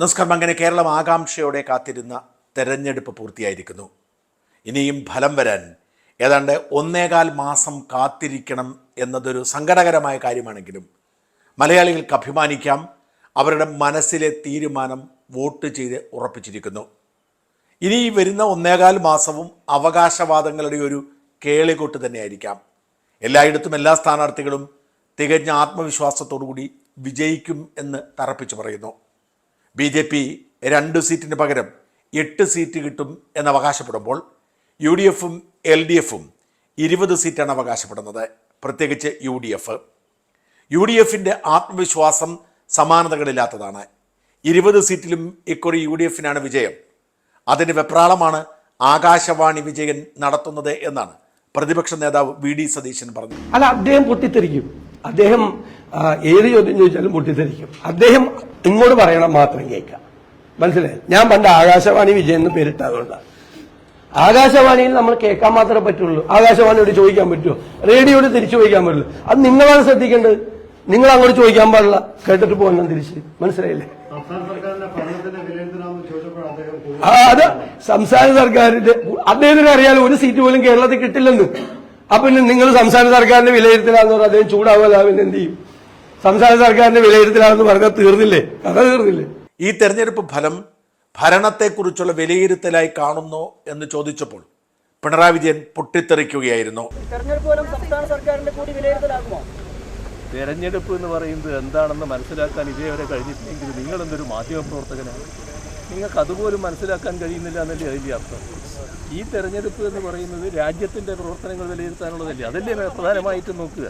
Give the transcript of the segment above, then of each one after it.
നമസ്കാരം. അങ്ങനെ കേരളം ആകാംക്ഷയോടെ കാത്തിരുന്ന തെരഞ്ഞെടുപ്പ് പൂർത്തിയായിരിക്കുന്നു. ഇനിയും ഫലം വരാൻ ഏതാണ്ട് ഒന്നേകാൽ മാസം കാത്തിരിക്കണം എന്നതൊരു സങ്കടകരമായ കാര്യമാണെങ്കിലും മലയാളികൾക്ക് അഭിമാനിക്കാം. അവരുടെ മനസ്സിലെ തീരുമാനം വോട്ട് ചെയ്ത് ഉറപ്പിച്ചിരിക്കുന്നു. ഇനി വരുന്ന ഒന്നേകാൽ മാസവും അവകാശവാദങ്ങളുടെ ഒരു കേളികൊട്ട് തന്നെയായിരിക്കാം. എല്ലായിടത്തും എല്ലാ സ്ഥാനാർത്ഥികളും തികഞ്ഞ ആത്മവിശ്വാസത്തോടുകൂടി വിജയിക്കും എന്ന് തറപ്പിച്ചു പറയുന്നു. ബി ജെ പി രണ്ട് സീറ്റിന് പകരം എട്ട് സീറ്റ് കിട്ടും എന്ന് അവകാശപ്പെടുമ്പോൾ യു ഡി എഫും എൽ ഡി എഫും ഇരുപത് സീറ്റാണ് അവകാശപ്പെടുന്നത്. പ്രത്യേകിച്ച് U D F. U D എഫിന്റെ ആത്മവിശ്വാസം സമാനതകളില്ലാത്തതാണ്. ഇരുപത് സീറ്റിലും ഇക്കുറി യു ഡി എഫിനാണ് വിജയം. അതിന്റെ വെപ്രാളമാണ് ആകാശവാണി വിജയൻ നടത്തുന്നത് എന്നാണ് പ്രതിപക്ഷ നേതാവ് വി ഡി സതീശൻ പറഞ്ഞു അല്ല അദ്ദേഹം പൊട്ടിത്തെറിക്കും. അദ്ദേഹം ഏത് ചോദ്യം ചോദിച്ചാലും പൊട്ടിത്തെറിക്കും അദ്ദേഹം ഇങ്ങോട്ട് പറയണം മാത്രം കേൾക്കാം. മനസ്സിലായി? ഞാൻ പണ്ട് ആകാശവാണി വിജയൻ എന്ന് പേരിട്ടതുകൊണ്ടാണ് ആകാശവാണിയിൽ നമ്മൾ കേൾക്കാൻ മാത്രമേ പറ്റുള്ളൂ. ആകാശവാണിയോട് ചോദിക്കാൻ പറ്റുമോ? റേഡിയോട് തിരിച്ചു ചോദിക്കാൻ പറ്റുള്ളൂ അത് നിങ്ങളാണ് ശ്രദ്ധിക്കേണ്ടത്. നിങ്ങൾ അങ്ങോട്ട് ചോദിക്കാൻ പാടില്ല. കേട്ടിട്ട് പോകണം തിരിച്ച്. മനസ്സിലായില്ലേ? അത് സംസ്ഥാന സർക്കാരിന്റെ അദ്ദേഹത്തിന് അറിയാലോ ഒരു സീറ്റ് പോലും കേരളത്തിൽ കിട്ടില്ലെന്ന്. അപ്പൊ നിങ്ങൾ സംസ്ഥാന സർക്കാരിന്റെ വിലയിരുത്തലാന്ന് പറഞ്ഞാൽ അദ്ദേഹം ചൂടാവുക പിന്നെ എന്ത് ചെയ്യും? സംസ്ഥാന സർക്കാരിന്റെ വിലയിരുത്തലാണെന്ന് പറഞ്ഞാൽ തീർന്നില്ലേ? കഥ തീർന്നില്ലേ? ഈ തെരഞ്ഞെടുപ്പ് ഫലം ഭരണത്തെക്കുറിച്ചുള്ള വിലയിരുത്തലായി കാണുന്നു എന്ന് ചോദിച്ചപ്പോൾ പിണറായി വിജയൻ പൊട്ടിത്തെറിക്കുകയായിരുന്നു. തെരഞ്ഞെടുപ്പ് ഫലം സംസ്ഥാന സർക്കാരിന്റെ കൂടി വിലയിരുത്തലാകുമോ? തെരഞ്ഞെടുപ്പ് എന്ന് പറയുന്നത് എന്താണെന്ന് മനസ്സിലാക്കാൻ ഇതേവരെ കഴിഞ്ഞിട്ടില്ലെങ്കിൽ നിങ്ങൾ എന്തൊരു മാധ്യമപ്രവർത്തകനാണ് നിങ്ങൾക്ക് അതുപോലും മനസ്സിലാക്കാൻ കഴിയുന്നില്ല എന്നല്ലേ അതിന്റെ അർത്ഥം? ഈ തെരഞ്ഞെടുപ്പ് എന്ന് പറയുന്നത് രാജ്യത്തിന്റെ പ്രവർത്തനങ്ങൾ വിലയിരുത്താനുള്ളതല്ലേ? അതല്ലേ പ്രധാനമായിട്ടും നോക്കുക.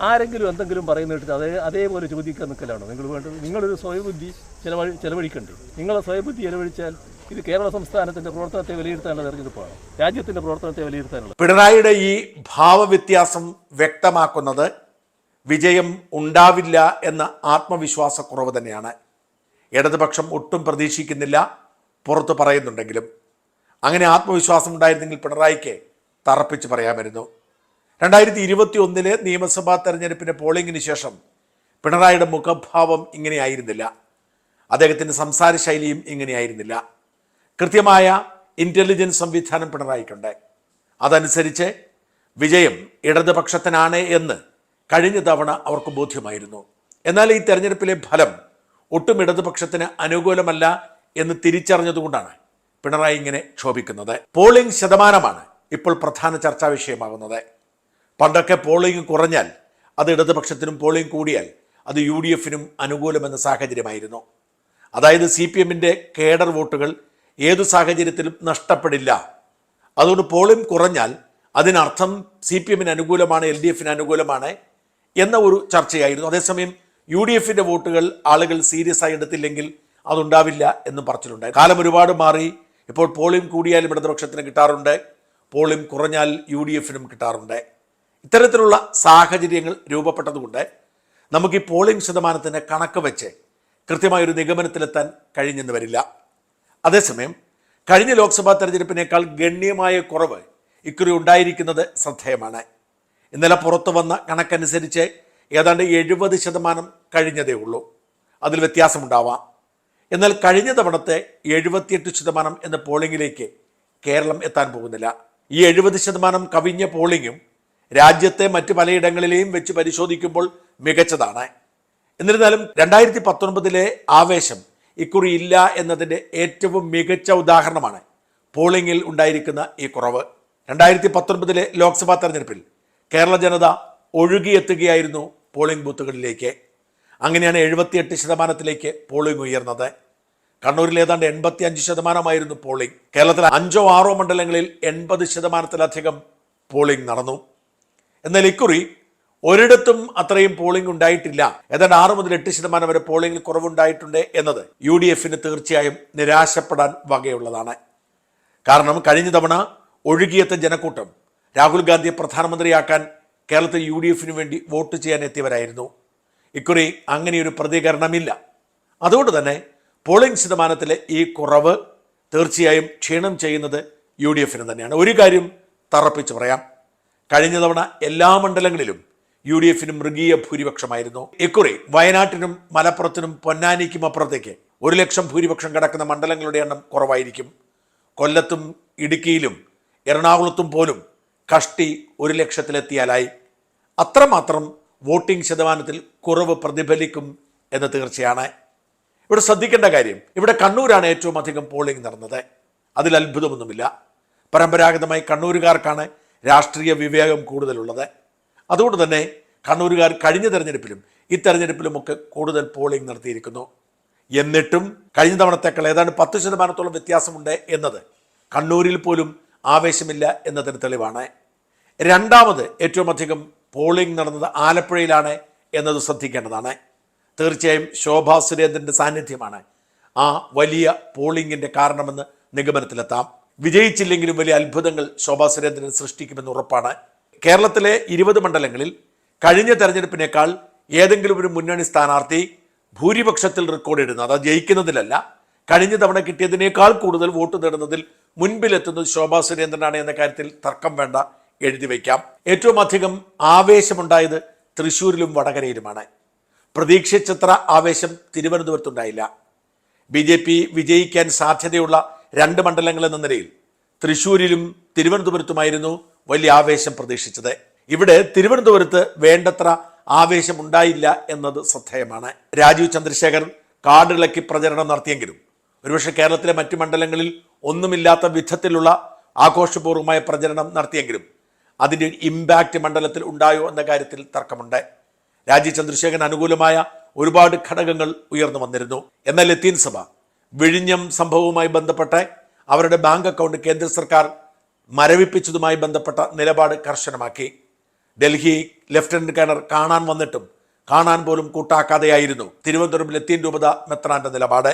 ആരെങ്കിലും എന്തെങ്കിലും പറയുന്ന കേട്ടിട്ട് അതേ അതേപോലെ ചോദിക്കാൻ നിൽക്കലാണോ? നിങ്ങൾ വേണ്ടത് നിങ്ങളൊരു സ്വയബുദ്ധി ചിലവഴി ചിലവഴിക്കണ്ടേ? നിങ്ങളെ സ്വയബുദ്ധി ചിലവഴിച്ചാൽ ഇത് കേരള സംസ്ഥാനത്തിന്റെ പ്രവർത്തനത്തെ വിലയിരുത്താനുള്ള തെരഞ്ഞെടുപ്പാണ്. രാജ്യത്തിന്റെ പ്രവർത്തനത്തെ വിലയിരുത്താനുള്ള. പിണറായിയുടെ ഈ ഭാവവ്യത്യാസം വ്യക്തമാക്കുന്നത് വിജയം ഉണ്ടാവില്ല എന്ന ആത്മവിശ്വാസക്കുറവ് തന്നെയാണ്. ഇടതുപക്ഷം ഒട്ടും പ്രതീക്ഷിക്കുന്നില്ല പുറത്ത് പറയുന്നുണ്ടെങ്കിലും. അങ്ങനെ ആത്മവിശ്വാസം ഉണ്ടായിരുന്നെങ്കിൽ പിണറായിക്ക് തറപ്പിച്ച് പറയാമായിരുന്നു. രണ്ടായിരത്തി ഇരുപത്തി ഒന്നിലെ നിയമസഭാ തെരഞ്ഞെടുപ്പിന്റെ പോളിംഗിന് ശേഷം പിണറായിയുടെ മുഖഭാവം ഇങ്ങനെയായിരുന്നില്ല. അദ്ദേഹത്തിന്റെ സംസാര ശൈലിയും ഇങ്ങനെയായിരുന്നില്ല. കൃത്യമായ ഇന്റലിജൻസ് സംവിധാനം പിണറായിക്കുണ്ട്. അതനുസരിച്ച് വിജയം ഇടതുപക്ഷത്തിനാണ് എന്ന് കഴിഞ്ഞ തവണ അവർക്ക് ബോധ്യമായിരുന്നു. എന്നാൽ ഈ തെരഞ്ഞെടുപ്പിലെ ഫലം ഒട്ടും ഇടതുപക്ഷത്തിന് അനുകൂലമല്ല എന്ന് തിരിച്ചറിഞ്ഞതുകൊണ്ടാണ് പിണറായി ഇങ്ങനെ ക്ഷോഭിക്കുന്നത്. പോളിംഗ് ശതമാനമാണ് ഇപ്പോൾ പ്രധാന ചർച്ചാ വിഷയമാകുന്നത്. പണ്ടൊക്കെ പോളിംഗ് കുറഞ്ഞാൽ അത് ഇടതുപക്ഷത്തിനും പോളിംഗ് കൂടിയാൽ അത് യു ഡി എഫിനും അനുകൂലമെന്ന സാഹചര്യമായിരുന്നു. അതായത് സി പി എമ്മിന്റെ കേഡർ വോട്ടുകൾ ഏതു സാഹചര്യത്തിലും നഷ്ടപ്പെടില്ല. അതുകൊണ്ട് പോളിംഗ് കുറഞ്ഞാൽ അതിനർത്ഥം സി പി എമ്മിന് അനുകൂലമാണ് എൽ ഡി എഫിന് അനുകൂലമാണ് എന്ന ഒരു ചർച്ചയായിരുന്നു. അതേസമയം യു ഡി എഫിന്റെ വോട്ടുകൾ ആളുകൾ സീരിയസ് ആയി എടുത്തില്ലെങ്കിൽ അതുണ്ടാവില്ല എന്നും പറച്ചിലുണ്ടായി. കാലം ഒരുപാട് മാറി ഇപ്പോൾ പോളിംഗ് കൂടിയാലും ഇടതുപക്ഷത്തിന് കിട്ടാറുണ്ട് പോളിംഗ് കുറഞ്ഞാൽ യു ഡി എഫിനും കിട്ടാറുണ്ട്. ഇത്തരത്തിലുള്ള സാഹചര്യങ്ങൾ രൂപപ്പെട്ടതുകൊണ്ട് നമുക്ക് ഈ പോളിംഗ് ശതമാനത്തിന് കണക്ക് വെച്ച് കൃത്യമായൊരു നിഗമനത്തിലെത്താൻ കഴിഞ്ഞെന്ന് വരില്ല. അതേസമയം കഴിഞ്ഞ ലോക്സഭാ തെരഞ്ഞെടുപ്പിനേക്കാൾ ഗണ്യമായ കുറവ് ഇക്കുറി ഉണ്ടായിരിക്കുന്നത് ശ്രദ്ധേയമാണ്. ഇന്നലെ പുറത്തു വന്ന കണക്കനുസരിച്ച് ഏതാണ്ട് എഴുപത് ശതമാനം കഴിഞ്ഞതേ ഉള്ളൂ. അതിൽ വ്യത്യാസമുണ്ടാവാം. എന്നാൽ കഴിഞ്ഞ തവണത്തെ എഴുപത്തിയെട്ട് ശതമാനം എന്ന പോളിംഗിലേക്ക് കേരളം എത്താൻ പോകുന്നില്ല. ഈ എഴുപത് ശതമാനം കവിഞ്ഞ പോളിംഗും രാജ്യത്തെ മറ്റ് പലയിടങ്ങളിലെയും വെച്ച് പരിശോധിക്കുമ്പോൾ മികച്ചതാണ്. എന്നിരുന്നാലും രണ്ടായിരത്തി പത്തൊൻപതിലെ ആവേശം ഇക്കുറി ഇല്ല എന്നതിന്റെ ഏറ്റവും മികച്ച ഉദാഹരണമാണ് പോളിംഗിൽ ഉണ്ടായിരിക്കുന്ന ഈ കുറവ്. രണ്ടായിരത്തി പത്തൊൻപതിലെ ലോക്സഭാ തെരഞ്ഞെടുപ്പിൽ കേരള ജനത ഒഴുകിയെത്തുകയായിരുന്നു പോളിംഗ് ബൂത്തുകളിലേക്ക്. അങ്ങനെയാണ് എഴുപത്തിയെട്ട് ശതമാനത്തിലേക്ക് പോളിംഗ് ഉയർന്നത്. കണ്ണൂരിൽ ഏതാണ്ട് എൺപത്തി അഞ്ച് ശതമാനമായിരുന്നു പോളിംഗ്. കേരളത്തിലെ അഞ്ചോ ആറോ മണ്ഡലങ്ങളിൽ എൺപത് ശതമാനത്തിലധികം പോളിംഗ് നടന്നു. എന്നാൽ ഇക്കുറി ഒരിടത്തും അത്രയും പോളിംഗ് ഉണ്ടായിട്ടില്ല. ഏതാണ്ട് ആറ് മുതൽ എട്ട് ശതമാനം വരെ പോളിംഗിൽ കുറവുണ്ടായിട്ടുണ്ട് എന്നത് യു ഡി എഫിന് തീർച്ചയായും നിരാശപ്പെടാൻ വകയുള്ളതാണ്. കാരണം കഴിഞ്ഞ തവണ ഒഴുകിയെത്ത ജനക്കൂട്ടം രാഹുൽ ഗാന്ധിയെ പ്രധാനമന്ത്രിയാക്കാൻ കേരളത്തിൽ യു ഡി എഫിന് വേണ്ടി വോട്ട് ചെയ്യാൻ എത്തിയവരായിരുന്നു. ഇക്കുറി അങ്ങനെയൊരു പ്രതികരണമില്ല. അതുകൊണ്ട് തന്നെ പോളിംഗ് ശതമാനത്തിലെ ഈ കുറവ് തീർച്ചയായും ക്ഷീണം ചെയ്യുന്നത് യു ഡി എഫിന് തന്നെയാണ്. ഒരു കാര്യം തറപ്പിച്ച് പറയാം. കഴിഞ്ഞ തവണ എല്ലാ മണ്ഡലങ്ങളിലും യു ഡി എഫിന് മൃഗീയ ഭൂരിപക്ഷമായിരുന്നു. ഇക്കുറി വയനാട്ടിനും മലപ്പുറത്തിനും പൊന്നാനിക്കും അപ്പുറത്തേക്ക് ഒരു ലക്ഷം ഭൂരിപക്ഷം കിടക്കുന്ന മണ്ഡലങ്ങളുടെ എണ്ണം കുറവായിരിക്കും. കൊല്ലത്തും ഇടുക്കിയിലും എറണാകുളത്തും പോലും കഷ്ടി ഒരു ലക്ഷത്തിലെത്തിയാലായി. അത്രമാത്രം വോട്ടിംഗ് ശതമാനത്തിൽ കുറവ് പ്രതിഫലിക്കും എന്ന് തീർച്ചയാണ്. ഇവിടെ ശ്രദ്ധിക്കേണ്ട കാര്യം ഇവിടെ കണ്ണൂരാണ് ഏറ്റവും അധികം പോളിംഗ് നടന്നത്. അതിൽ അത്ഭുതമൊന്നുമില്ല. പരമ്പരാഗതമായി കണ്ണൂരുകാർക്കാണ് രാഷ്ട്രീയ വിവേകം കൂടുതലുള്ളത്. അതുകൊണ്ട് തന്നെ കണ്ണൂരുകാർ കഴിഞ്ഞ തെരഞ്ഞെടുപ്പിലും ഈ തെരഞ്ഞെടുപ്പിലുമൊക്കെ കൂടുതൽ പോളിംഗ് നടത്തിയിരിക്കുന്നു. എന്നിട്ടും കഴിഞ്ഞ തവണത്തേക്കാൾ ഏതാണ്ട് പത്ത് ശതമാനത്തോളം വ്യത്യാസമുണ്ട് എന്നത് കണ്ണൂരിൽ പോലും ആവേശമില്ല എന്നതിന് തെളിവാണ്. രണ്ടാമത് ഏറ്റവും അധികം പോളിംഗ് നടന്നത് ആലപ്പുഴയിലാണ് എന്നത് ശ്രദ്ധിക്കേണ്ടതാണ്. തീർച്ചയായും ശോഭാ സുരേന്ദ്രന്റെ സാന്നിധ്യമാണ് ആ വലിയ പോളിംഗിന്റെ കാരണമെന്ന് നിഗമനത്തിലെത്താം. വിജയിച്ചില്ലെങ്കിലും വലിയ അത്ഭുതങ്ങൾ ശോഭാ സുരേന്ദ്രൻ സൃഷ്ടിക്കുമെന്ന് ഉറപ്പാണ്. കേരളത്തിലെ ഇരുപത് മണ്ഡലങ്ങളിൽ കഴിഞ്ഞ തെരഞ്ഞെടുപ്പിനേക്കാൾ ഏതെങ്കിലും ഒരു മുന്നണി സ്ഥാനാർത്ഥി ഭൂരിപക്ഷത്തിൽ റെക്കോർഡ് ഇടുന്നത് അത് ജയിക്കുന്നതിലല്ല കഴിഞ്ഞ തവണ കിട്ടിയതിനേക്കാൾ കൂടുതൽ വോട്ട് നേടുന്നതിൽ മുൻപിലെത്തുന്നത് ശോഭാ സുരേന്ദ്രനാണ് എന്ന കാര്യത്തിൽ തർക്കം വേണ്ട എഴുതി വയ്ക്കാം. ഏറ്റവും അധികം ആവേശമുണ്ടായത് തൃശ്ശൂരിലും വടകരയിലുമാണ്. പ്രതീക്ഷിച്ചത്ര ആവേശം തിരുവനന്തപുരത്തുണ്ടായില്ല. ബി ജെ പി വിജയിക്കാൻ സാധ്യതയുള്ള രണ്ട് മണ്ഡലങ്ങൾ എന്ന നിലയിൽ തൃശ്ശൂരിലും തിരുവനന്തപുരത്തുമായിരുന്നു വലിയ ആവേശം പ്രതീക്ഷിച്ചത്. ഇവിടെ തിരുവനന്തപുരത്ത് വേണ്ടത്ര ആവേശം ഉണ്ടായില്ല എന്നത് ശ്രദ്ധേയമാണ്. രാജീവ് ചന്ദ്രശേഖർ കാടിളക്കി പ്രചരണം നടത്തിയെങ്കിലും ഒരുപക്ഷെ കേരളത്തിലെ മറ്റു മണ്ഡലങ്ങളിൽ ഒന്നുമില്ലാത്ത വിധത്തിലുള്ള ആഘോഷപൂർവമായ പ്രചരണം നടത്തിയെങ്കിലും അതിന്റെ ഇമ്പാക്റ്റ് മണ്ഡലത്തിൽ ഉണ്ടായോ എന്ന കാര്യത്തിൽ തർക്കമുണ്ട്. രാജീവ് ചന്ദ്രശേഖരൻ അനുകൂലമായ ഒരുപാട് ഘടകങ്ങൾ ഉയർന്നു വന്നിരുന്നു. എന്നാൽ ലത്തീൻ സഭ വിഴിഞ്ഞം സംഭവവുമായി ബന്ധപ്പെട്ട് അവരുടെ ബാങ്ക് അക്കൗണ്ട് കേന്ദ്ര സർക്കാർ മരവിപ്പിച്ചതുമായി ബന്ധപ്പെട്ട നിലപാട് കർശനമാക്കി. ഡൽഹി ലഫ്റ്റനന്റ് ഗവർണർ കാണാൻ വന്നിട്ടും കാണാൻ പോലും കൂട്ടാക്കാതെയായിരുന്നു തിരുവനന്തപുരം ലത്തീൻ രൂപത മെത്രാന്റെ നിലപാട്.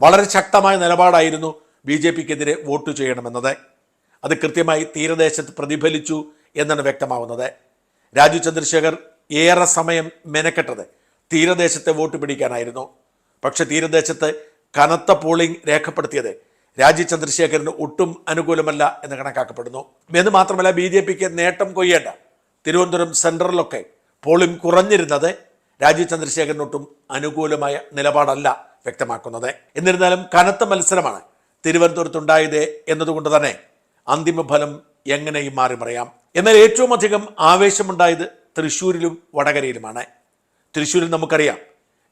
വളരെ ശക്തമായ നിലപാടായിരുന്നു ബി ജെ പിക്കെതിരെ വോട്ട് ചെയ്യണമെന്നത്. അത് കൃത്യമായി തീരദേശത്ത് പ്രതിഫലിച്ചു എന്നാണ് വ്യക്തമാവുന്നത്. രാജു ചന്ദ്രശേഖർ ഏറെ സമയം മെനക്കെട്ടത് തീരദേശത്തെ വോട്ട് പിടിക്കാനായിരുന്നു. പക്ഷെ തീരദേശത്ത് കനത്ത പോളിംഗ് രേഖപ്പെടുത്തിയത് രാജി ചന്ദ്രശേഖരന് ഒട്ടും അനുകൂലമല്ല എന്ന് കണക്കാക്കപ്പെടുന്നു. എന്ന് മാത്രമല്ല ബി ജെ പിക്ക് നേട്ടം കൊയ്യേണ്ട തിരുവനന്തപുരം സെൻട്രലിലൊക്കെ പോളിംഗ് കുറഞ്ഞിരുന്നത് രാജീവ് ചന്ദ്രശേഖരനൊട്ടും അനുകൂലമായ നിലപാടല്ല വ്യക്തമാക്കുന്നത്. എന്നിരുന്നാലും കനത്ത മത്സരമാണ് തിരുവനന്തപുരത്തുണ്ടായത് എന്നതുകൊണ്ട് തന്നെ അന്തിമ ഫലം എങ്ങനെയും മാറിമറിയാം. എന്നാൽ ഏറ്റവും അധികം ആവേശമുണ്ടായത് തൃശ്ശൂരിലും വടകരയിലുമാണ്. തൃശ്ശൂരിൽ നമുക്കറിയാം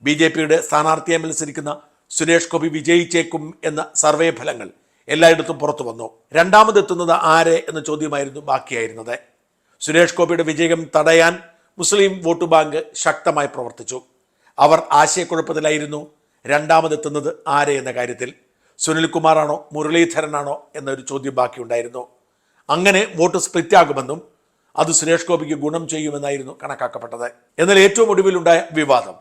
ബി ജെ പിയുടെ സ്ഥാനാർത്ഥിയെ മത്സരിക്കുന്ന സുരേഷ് ഗോപി വിജയിച്ചേക്കും എന്ന സർവേ ഫലങ്ങൾ എല്ലായിടത്തും പുറത്തു വന്നു. രണ്ടാമതെത്തുന്നത് ആര് എന്ന ചോദ്യമായിരുന്നു ബാക്കിയായിരുന്നത്. സുരേഷ് ഗോപിയുടെ വിജയം തടയാൻ മുസ്ലിം വോട്ട് ബാങ്ക് ശക്തമായി പ്രവർത്തിച്ചു. അവർ ആശയക്കുഴപ്പത്തിലായിരുന്നു. രണ്ടാമതെത്തുന്നത് ആര് എന്ന കാര്യത്തിൽ. സുനിൽകുമാറാണോ മുരളീധരനാണോ എന്നൊരു ചോദ്യം ബാക്കിയുണ്ടായിരുന്നു. അങ്ങനെ വോട്ട് സ്പ്ലിറ്റ് ആകുമെന്നും അത് സുരേഷ് ഗോപിക്ക് ഗുണം ചെയ്യുമെന്നായിരുന്നു കണക്കാക്കപ്പെട്ടത്. എന്നാൽ ഏറ്റവും ഒടുവിലുണ്ടായ വിവാദം.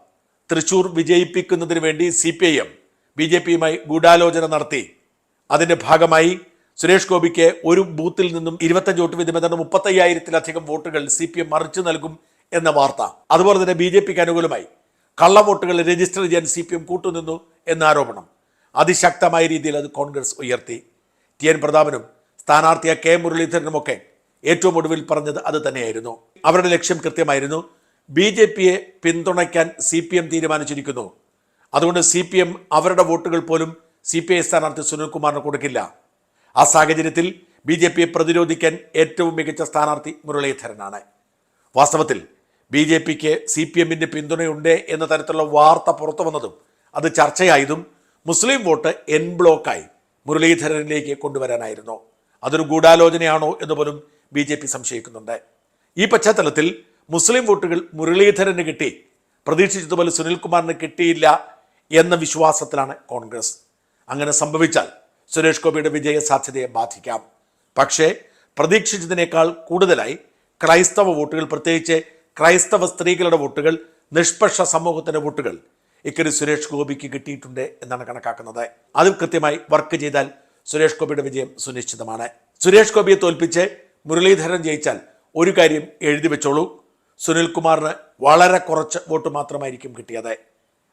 തൃശൂർ വിജയിപ്പിക്കുന്നതിന് വേണ്ടി C P I M B J പിയുമായി ഗൂഢാലോചന നടത്തി. അതിന്റെ ഭാഗമായി സുരേഷ് ഗോപിക്ക് ഒരു ബൂത്തിൽ നിന്നും ഇരുപത്തഞ്ച് വോട്ട് വീതം മുപ്പത്തയ്യായിരത്തിലധികം വോട്ടുകൾ സി പി എം മറിച്ചു നൽകും എന്ന വാർത്ത. അതുപോലെ തന്നെ ബി ജെ പിക്ക് അനുകൂലമായി കള്ളവോട്ടുകൾ രജിസ്റ്റർ ചെയ്യാൻ സി പി എം കൂട്ടുനിന്നു എന്ന ആരോപണം. അതിശക്തമായ രീതിയിൽ അത് കോൺഗ്രസ് ഉയർത്തി. ടി എൻ പ്രതാപനും സ്ഥാനാർത്ഥിയ കെ മുരളീധരനുമൊക്കെ ഏറ്റവും ഒടുവിൽ പറഞ്ഞത് അത് തന്നെയായിരുന്നു. അവരുടെ ലക്ഷ്യം കൃത്യമായിരുന്നു. ബി ജെ പിയെ പിന്തുണയ്ക്കാൻ സി പി എം തീരുമാനിച്ചിരിക്കുന്നു. അതുകൊണ്ട് സി പി എം അവരുടെ വോട്ടുകൾ പോലും സി പി ഐ സ്ഥാനാർത്ഥി സുനിൽകുമാറിന് കൊടുക്കില്ല. ആ സാഹചര്യത്തിൽ ബി ജെ പിയെ പ്രതിരോധിക്കാൻ ഏറ്റവും മികച്ച സ്ഥാനാർത്ഥി മുരളീധരനാണ്. വാസ്തവത്തിൽ ബി ജെ പിക്ക് സി പി എമ്മിന്റെ പിന്തുണയുണ്ട് എന്ന തരത്തിലുള്ള വാർത്ത പുറത്തു വന്നതും അത് ചർച്ചയായതും മുസ്ലിം വോട്ട് എൻ ബ്ലോക്കായി മുരളീധരനിലേക്ക് കൊണ്ടുവരാനായിരുന്നു. അതൊരു ഗൂഢാലോചനയാണോ എന്ന് പോലും ബി ജെ പി സംശയിക്കുന്നുണ്ട്. ഈ പശ്ചാത്തലത്തിൽ മുസ്ലിം വോട്ടുകൾ മുരളീധരന് കിട്ടി. പ്രതീക്ഷിച്ചതുപോലെ സുനിൽകുമാറിന് കിട്ടിയില്ല എന്ന വിശ്വാസത്തിലാണ് കോൺഗ്രസ്. അങ്ങനെ സംഭവിച്ചാൽ സുരേഷ് ഗോപിയുടെ വിജയ സാധ്യതയെ ബാധിക്കാം. പക്ഷേ പ്രതീക്ഷിച്ചതിനേക്കാൾ കൂടുതലായി ക്രൈസ്തവ വോട്ടുകൾ പ്രത്യേകിച്ച് ക്രൈസ്തവ സ്ത്രീകളുടെ വോട്ടുകൾ നിഷ്പക്ഷ സമൂഹത്തിന്റെ വോട്ടുകൾ ഇക്കരി സുരേഷ് ഗോപിക്ക് കിട്ടിയിട്ടുണ്ട് എന്നാണ് കണക്കാക്കുന്നത്. അതിൽ കൃത്യമായി വർക്ക് ചെയ്താൽ സുരേഷ് ഗോപിയുടെ വിജയം സുനിശ്ചിതമാണ്. സുരേഷ് ഗോപിയെ തോൽപ്പിച്ച് മുരളീധരൻ ജയിച്ചാൽ ഒരു കാര്യം എഴുതി വെച്ചോളൂ. സുനിൽകുമാറിന് വളരെ കുറച്ച് വോട്ട് മാത്രമായിരിക്കും കിട്ടിയത്.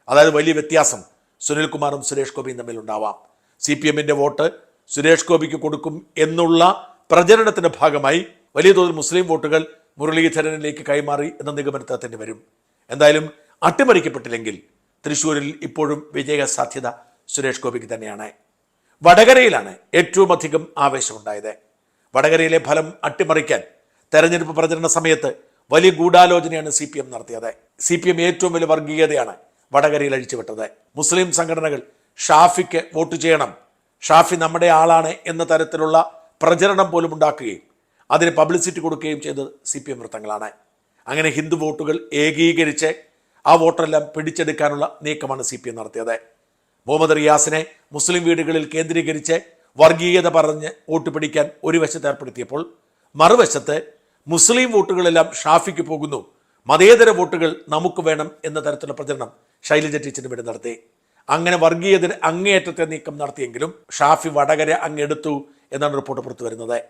അതായത് വലിയ വ്യത്യാസം സുനിൽകുമാറും സുരേഷ് ഗോപിയും തമ്മിലുണ്ടാവാം സി പി എമ്മിന്റെ വോട്ട് സുരേഷ് ഗോപിക്ക് കൊടുക്കും എന്നുള്ള പ്രചരണത്തിന്റെ ഭാഗമായി വലിയ തോതിൽ മുസ്ലിം വോട്ടുകൾ മുരളീധരനിലേക്ക് കൈമാറി എന്ന നിഗമനത്തിൽ തന്നെ വരും. എന്തായാലും അട്ടിമറിക്കപ്പെട്ടില്ലെങ്കിൽ തൃശ്ശൂരിൽ ഇപ്പോഴും വിജയ സാധ്യത സുരേഷ് ഗോപിക്ക് തന്നെയാണ്. വടകരയിലാണ് ഏറ്റവും അധികം ആവേശമുണ്ടായത്. വടകരയിലെ ഫലം അട്ടിമറിക്കാൻ തെരഞ്ഞെടുപ്പ് പ്രചരണ സമയത്ത് വലിയ ഗൂഢാലോചനയാണ് സി പി എം നടത്തിയത്. സി പി എം ഏറ്റവും വലിയ വർഗീയതയാണ് വടകരയിൽ അഴിച്ചുവിട്ടത് മുസ്ലിം സംഘടനകൾ ഷാഫിക്ക് വോട്ട് ചെയ്യണം. ഷാഫി നമ്മുടെ ആളാണ് എന്ന തരത്തിലുള്ള പ്രചരണം പോലും ഉണ്ടാക്കുകയും അതിന് പബ്ലിസിറ്റി കൊടുക്കുകയും ചെയ്തത് സി പി എം വൃത്തങ്ങളാണ്. അങ്ങനെ ഹിന്ദു വോട്ടുകൾ ഏകീകരിച്ച് ആ വോട്ടെല്ലാം പിടിച്ചെടുക്കാനുള്ള നീക്കമാണ് സി പി എം നടത്തിയത്. മുഹമ്മദ് റിയാസിനെ മുസ്ലിം വീടുകളിൽ കേന്ദ്രീകരിച്ച് വർഗീയത പറഞ്ഞ് വോട്ട് പിടിക്കാൻ ഒരു വശത്ത് ഏർപ്പെടുത്തിയപ്പോൾ മറുവശത്ത് മുസ്ലിം വോട്ടുകളെല്ലാം ഷാഫിക്ക് പോകുന്നു. മതേതര വോട്ടുകൾ നമുക്ക് വേണം എന്ന തരത്തിലുള്ള പ്രചരണം ശൈലജ ടീച്ചറിന് വേണ്ടി നടത്തി. അങ്ങനെ വർഗീയതിന് അങ്ങേയറ്റത്തെ നീക്കം നടത്തിയെങ്കിലും ഷാഫി വടകര അങ്ങെടുത്തു എന്നാണ് റിപ്പോർട്ട് പുറത്തു വരുന്നത്.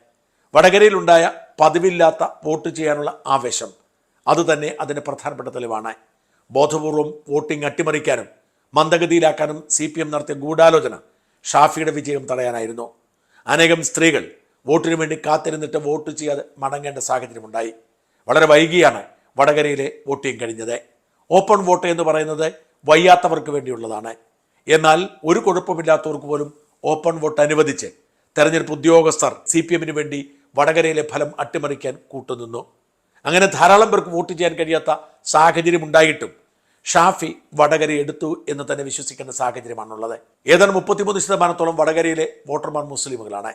വടകരയിലുണ്ടായ പതിവില്ലാത്ത വോട്ട് ചെയ്യാനുള്ള ആവേശം അതുതന്നെ അതിന്റെ പ്രധാനപ്പെട്ട തെളിവാണ്. ബോധപൂർവം വോട്ടിംഗ് അട്ടിമറിക്കാനും മന്ദഗതിയിലാക്കാനും സി പി എം നടത്തിയ ഗൂഢാലോചന ഷാഫിയുടെ വിജയം തടയാനായിരുന്നു. അനേകം സ്ത്രീകൾ വോട്ടിനു വേണ്ടി കാത്തിരുന്നിട്ട് വോട്ട് ചെയ്യാതെ മടങ്ങേണ്ട സാഹചര്യമുണ്ടായി. വളരെ വൈകിയാണ് വടകരയിലെ വോട്ടിംഗ് കഴിഞ്ഞത്. ഓപ്പൺ വോട്ട് എന്ന് പറയുന്നത് വയ്യാത്തവർക്ക് വേണ്ടിയുള്ളതാണ്. എന്നാൽ ഒരു കുഴപ്പമില്ലാത്തവർക്ക് പോലും ഓപ്പൺ വോട്ട് അനുവദിച്ച് തെരഞ്ഞെടുപ്പ് ഉദ്യോഗസ്ഥർ സി പി എമ്മിന് വേണ്ടി വടകരയിലെ ഫലം അട്ടിമറിക്കാൻ കൂട്ടുനിന്നു. അങ്ങനെ ധാരാളം പേർക്ക് വോട്ട് ചെയ്യാൻ കഴിയാത്ത സാഹചര്യം ഉണ്ടായിട്ടും ഷാഫി വടകര എടുത്തു എന്ന് തന്നെ വിശ്വസിക്കുന്ന സാഹചര്യമാണുള്ളത്. ഏതാണ്ട് മുപ്പത്തിമൂന്ന് ശതമാനത്തോളം വടകരയിലെ വോട്ടർമാർ മുസ്ലിമുകളാണ്.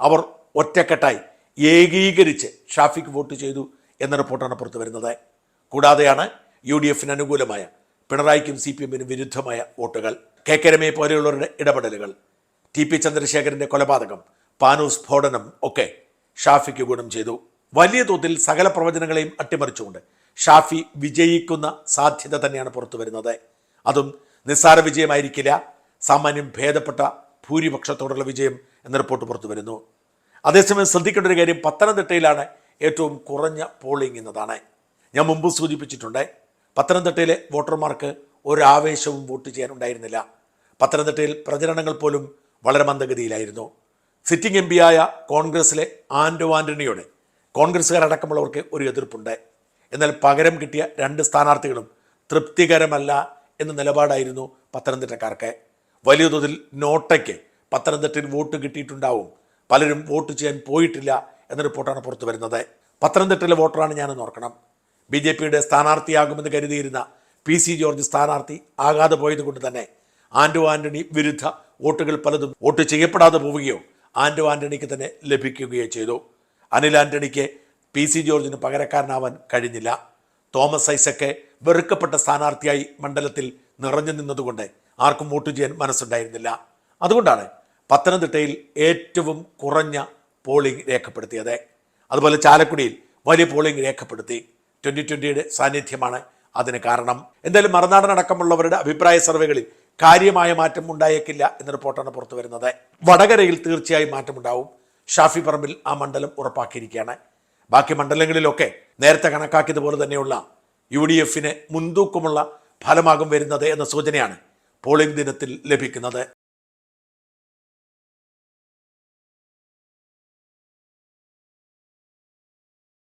അവർ ഒറ്റക്കെട്ടായി ഏകീകരിച്ച് ഷാഫിക്ക് വോട്ട് ചെയ്തു എന്ന റിപ്പോർട്ടാണ് പുറത്തു വരുന്നത് കൂടാതെയാണ് യു ഡി എഫിന് അനുകൂലമായ പിണറായിക്കും സി പി എമ്മിനും വിരുദ്ധമായ വോട്ടുകൾ. കെ കെ രമയെ പോലെയുള്ളവരുടെ ഇടപെടലുകൾ. ടി പി ചന്ദ്രശേഖരന്റെ കൊലപാതകം പാനൂർ സ്ഫോടനം ഒക്കെ ഷാഫിക്ക് ഗുണം ചെയ്തു. വലിയ തോതിൽ സകല പ്രവചനങ്ങളെയും അട്ടിമറിച്ചുകൊണ്ട് ഷാഫി വിജയിക്കുന്ന സാധ്യത തന്നെയാണ് പുറത്തു വരുന്നത്. അതും നിസ്സാര വിജയമായിരിക്കില്ല. സാമാന്യം ഭേദപ്പെട്ട ഭൂരിപക്ഷത്തോടുള്ള വിജയം എന്ന റിപ്പോർട്ട് പുറത്തു വരുന്നു. അതേസമയം ശ്രദ്ധിക്കേണ്ട ഒരു കാര്യം പത്തനംതിട്ടയിലാണ് ഏറ്റവും കുറഞ്ഞ പോളിംഗ് എന്നതാണ്. ഞാൻ മുമ്പ് സൂചിപ്പിച്ചിട്ടുണ്ട് പത്തനംതിട്ടയിലെ വോട്ടർമാർക്ക് ഒരാവേശവും വോട്ട് ചെയ്യാനുണ്ടായിരുന്നില്ല. പത്തനംതിട്ടയിൽ പ്രചരണങ്ങൾ പോലും വളരെ മന്ദഗതിയിലായിരുന്നു. സിറ്റിംഗ് എം പിയായ കോൺഗ്രസിലെ ആൻഡോ ആന്റണിയോട് കോൺഗ്രസ്സുകാരടക്കമുള്ളവർക്ക് ഒരു എതിർപ്പുണ്ട്. എന്നാൽ പകരം കിട്ടിയ രണ്ട് സ്ഥാനാർത്ഥികളും തൃപ്തികരമല്ല എന്ന നിലപാടായിരുന്നു പത്തനംതിട്ടക്കാർക്ക്. വലിയ തോതിൽ നോട്ടയ്ക്ക് പത്തനംതിട്ടയിൽ വോട്ട് കിട്ടിയിട്ടുണ്ടാവും. പലരും വോട്ട് ചെയ്യാൻ പോയിട്ടില്ല എന്ന റിപ്പോർട്ടാണ് പുറത്തു വരുന്നത് പത്തനംതിട്ടയിലെ വോട്ടറാണ് ഞാനെന്ന് ഓർക്കണം. ബി ജെ പിയുടെ സ്ഥാനാർത്ഥിയാകുമെന്ന് കരുതിയിരുന്ന പി സി ജോർജ് സ്ഥാനാർത്ഥി ആകാതെ പോയതുകൊണ്ട് തന്നെ ആന്റോ ആന്റണി വിരുദ്ധ വോട്ടുകൾ പലതും വോട്ട് ചെയ്യപ്പെടാതെ പോവുകയോ ആന്റോ ആന്റണിക്ക് തന്നെ ലഭിക്കുകയോ ചെയ്തു. അനിൽ ആന്റണിക്ക് പി സി ജോർജിന് പകരക്കാരനാവാൻ കഴിഞ്ഞില്ല. തോമസ് ഐസക്ക് വെറുക്കപ്പെട്ട സ്ഥാനാർത്ഥിയായി മണ്ഡലത്തിൽ നിറഞ്ഞു നിന്നതുകൊണ്ട് ആർക്കും വോട്ട് ചെയ്യാൻ മനസ്സുണ്ടായിരുന്നില്ല. അതുകൊണ്ടാണ് പത്തനംതിട്ടയിൽ ഏറ്റവും കുറഞ്ഞ പോളിംഗ് രേഖപ്പെടുത്തിയത്. അതുപോലെ ചാലക്കുടിയിൽ വലിയ പോളിംഗ് രേഖപ്പെടുത്തി. ട്വന്റി ട്വന്റിയുടെ സാന്നിധ്യമാണ് അതിന് കാരണം. എന്തായാലും മറുനാടൻ അടക്കമുള്ളവരുടെ അഭിപ്രായ സർവേകളിൽ കാര്യമായ മാറ്റം ഉണ്ടായേക്കില്ല എന്ന റിപ്പോർട്ടാണ് പുറത്തു വരുന്നത്. വടകരയിൽ തീർച്ചയായും മാറ്റമുണ്ടാവും. ഷാഫി പറമ്പിൽ ആ മണ്ഡലം ഉറപ്പാക്കിയിരിക്കുകയാണ്. ബാക്കി മണ്ഡലങ്ങളിലൊക്കെ നേരത്തെ കണക്കാക്കിയതുപോലെ തന്നെയുള്ള യു ഡി എഫിന് മുൻതൂക്കമുള്ള ഫലമാകും വരുന്നത് എന്ന സൂചനയാണ് പോളിംഗ് ദിനത്തിൽ ലഭിക്കുന്നത്.